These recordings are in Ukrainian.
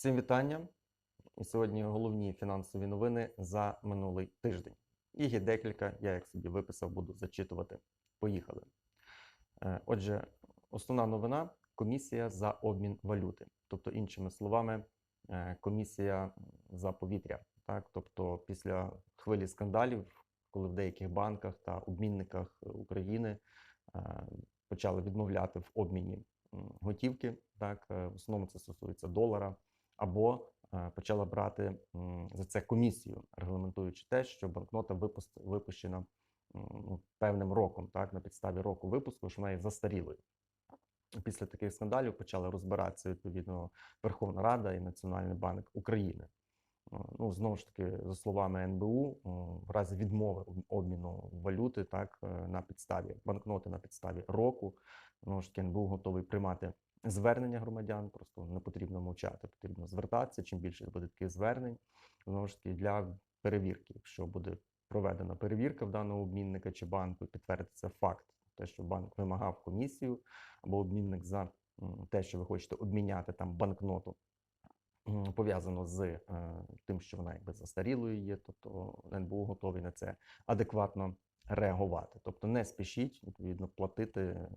Всім вітання. Сьогодні головні фінансові новини за минулий тиждень. Їх є декілька, я як собі виписав, буду зачитувати. Поїхали. Е, Отже, основна новина комісія за обмін валюти. Тобто, іншими словами, е, комісія за повітря. Так? Тобто, після хвилі скандалів, коли в деяких банках та обмінниках України е, почали відмовляти в обміні готівки, так, в основному це стосується долара, або е, почала брати за це комісію, регламентуючи те, що банкнота випущена ну, певним роком, так, на підставі року випуску, що вона є застарілою. Після таких скандалів почали розбиратися відповідно Верховна Рада і Національний банк України. Е, Ну, знову ж таки, за словами НБУ, в разі відмови обміну валюти, так е, на підставі банкноти на підставі року, знову ж таки, НБУ готовий приймати звернення громадян. Просто не потрібно мовчати, потрібно звертатися. Чим більше буде таких звернень, знову ж таки, для перевірки, якщо буде проведена перевірка в даного обмінника чи банку, підтвердиться факт, те, що банк вимагав комісію або обмінник за те, що ви хочете обміняти там банкноту пов'язано з е, тим, що вона якби застарілою є, тобто НБУ готовий на це адекватно реагувати. Тобто не спішіть відповідно платити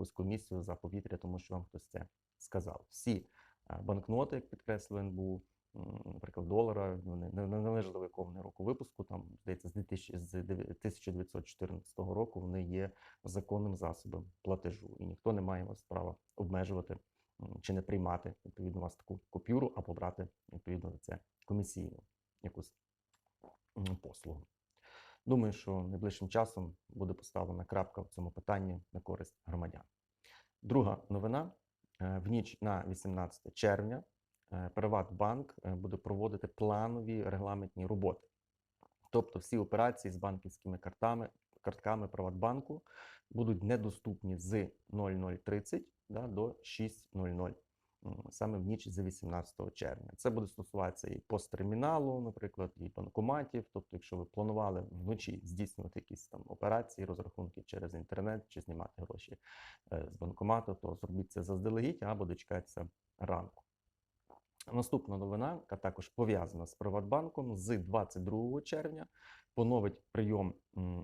якусь комісію за повітря, тому що вам хтось це сказав. Всі е, банкноти, як підкреслив НБУ, наприклад, долара, вони не належали вони року випуску, там здається, з 2000 з дев'я- 1914 року вони є законним засобом платежу, і ніхто не має вас права обмежувати чи не приймати відповідно вас таку купюру, або брати відповідно це комісійну якусь послугу. Думаю, що найближчим часом буде поставлена крапка в цьому питанні на користь громадян. Друга новина: Е, в ніч на 18 червня е, Приватбанк е, буде проводити планові регламентні роботи. Тобто всі операції з банківськими картами, картками Приватбанку будуть недоступні з 00.30 да, до 6.00 м, саме в ніч за 18 червня. Це буде стосуватися і посттерміналу, наприклад, і банкоматів. Тобто, якщо ви планували вночі здійснювати якісь там операції, розрахунки через інтернет чи знімати гроші е, з банкомату, то зробіть це заздалегідь або дочекайтеся ранку. Наступна новина, яка також пов'язана з Приватбанком, з 22 червня поновить прийом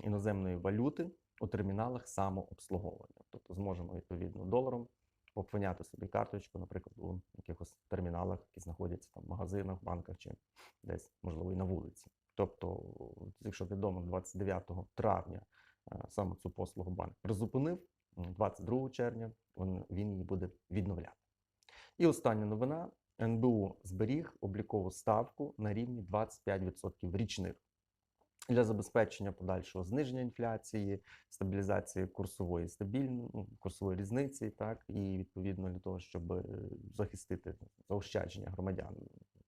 іноземної валюти у терміналах самообслуговування. Тобто зможемо відповідно доларом обвиняти собі карточку, наприклад, у якихось терміналах, які знаходяться там в магазинах, банках чи десь, можливо, і на вулиці. Тобто, якщо відомо, 29 травня е, саме цю послугу банк призупинив, 22 червня він її буде відновляти. І остання новина: НБУ зберіг облікову ставку на рівні 25% річних для забезпечення подальшого зниження інфляції, стабілізації курсової стабільно, ну, курсової різниці, так і відповідно для того, щоб е, захистити заощадження громадян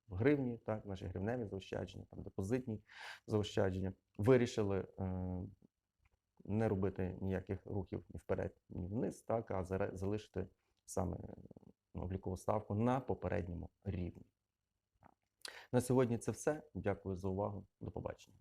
в гривні, так, наші гривневі заощадження, там депозитні заощадження, вирішили е, не робити ніяких рухів ні вперед, ні вниз, так, а залишити саме ну, облікову ставку на попередньому рівні. На сьогодні це все. Дякую за увагу. До побачення.